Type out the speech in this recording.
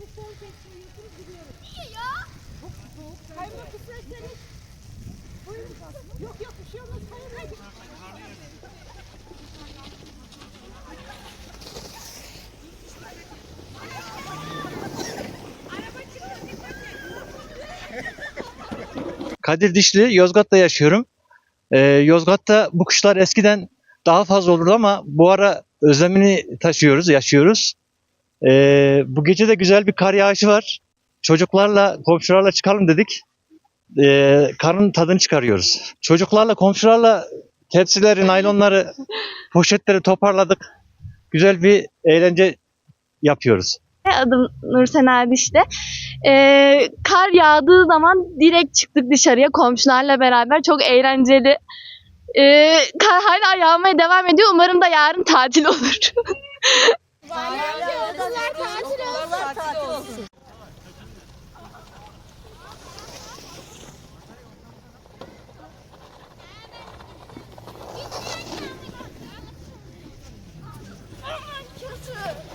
İyi ya. Çok soğuk. Kaymak isterseniz. Buyurun. Yok yok bir şey olmaz. Kaymak. Kadir Dişli, Yozgat'ta yaşıyorum. Ee, Yozgat'ta bu kuşlar eskiden daha fazla olurdu ama bu ara özlemini taşıyoruz, yaşıyoruz. Ee, bu gece de güzel bir kar yağışı var. Çocuklarla, komşularla çıkalım dedik. Ee, karın tadını çıkarıyoruz. Çocuklarla, komşularla tepsileri, naylonları, poşetleri toparladık. Güzel bir eğlence yapıyoruz. Adım Nursen Erdiş'te. Ee, kar yağdığı zaman direkt çıktık dışarıya komşularla beraber. Çok eğlenceli. Ee, kar hala yağmaya devam ediyor. Umarım da yarın tatil olur. Okullar tatil olsun. Okullar tatil olsun. Kötü.